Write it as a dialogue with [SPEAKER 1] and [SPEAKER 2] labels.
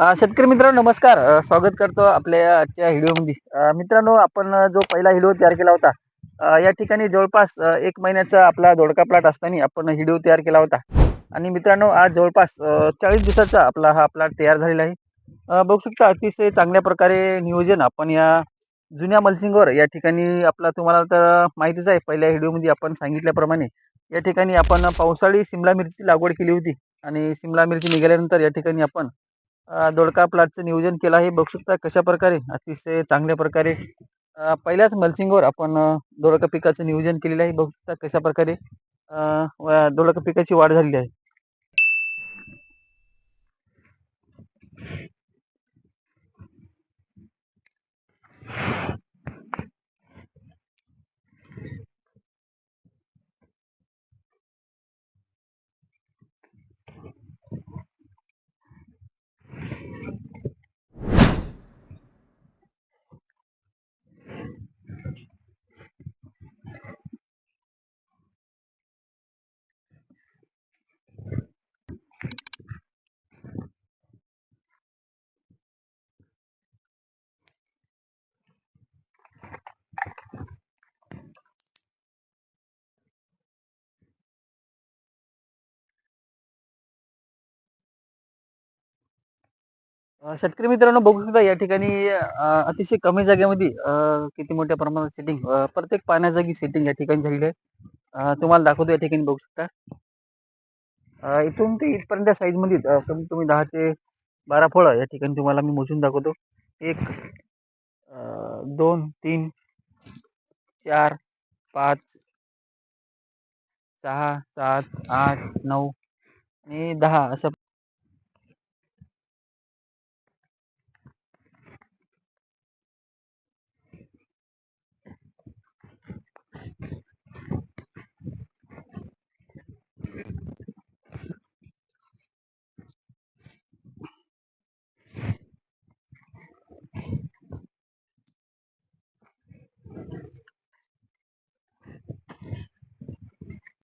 [SPEAKER 1] शेतकरी मित्रांनो नमस्कार. अ, स्वागत करतो आपल्या आजच्या व्हिडिओमध्ये. अ, मित्रांनो आपण अ, जो पहिला व्हिडिओ तयार केला होता अ, या ठिकाणी जवळपास अ, एक महिन्याचा आपला दोडका प्लॉट असताना आपण व्हिडिओ तयार केला होता. आणि मित्रांनो आज जवळपास चाळीस दिवसाचा आपला हा प्लॉट तयार झालेला आहे. अ, बघू शकता अतिशय चांगल्या प्रकारे नियोजन आपण या जुन्या मल्चिंगवर या ठिकाणी आपला तुम्हाला तर माहितीच आहे पहिल्या व्हिडिओमध्ये आपण सांगितल्याप्रमाणे या ठिकाणी आपण पावसाळी सिमला मिरची लागवड केली होती. आणि सिमला मिरची निघाल्यानंतर या ठिकाणी आपण दोडका प्लॉटचं नियोजन केलं आहे. बघू शकता कशा प्रकारे अतिशय चांगल्या प्रकारे. पहिल्याच मल्चिंगवर आपण अ, दोडका पिकाचं नियोजन केलेलं आहे. बघू शकता कशा प्रकारे अ, दोडका पिकाची वाढ झालेली आहे. शेतकरी मित्रांनो बघू शकता या ठिकाणी अतिशय कमी जागेमध्ये किती मोठ्या प्रमाणात सेटिंग प्रत्येक पाण्याजागी सेटिंग या ठिकाणी झालेली आहे. तुम्हाला दाखवतो या ठिकाणी बघू शकता. इथून ते इथपर्यंत साईजमध्ये कमीत कमी दहा ते बारा फळं या ठिकाणी तुम्हाला मी मोजून दाखवतो. एक दोन तीन चार पाच सहा सात आठ नऊ आणि दहा असं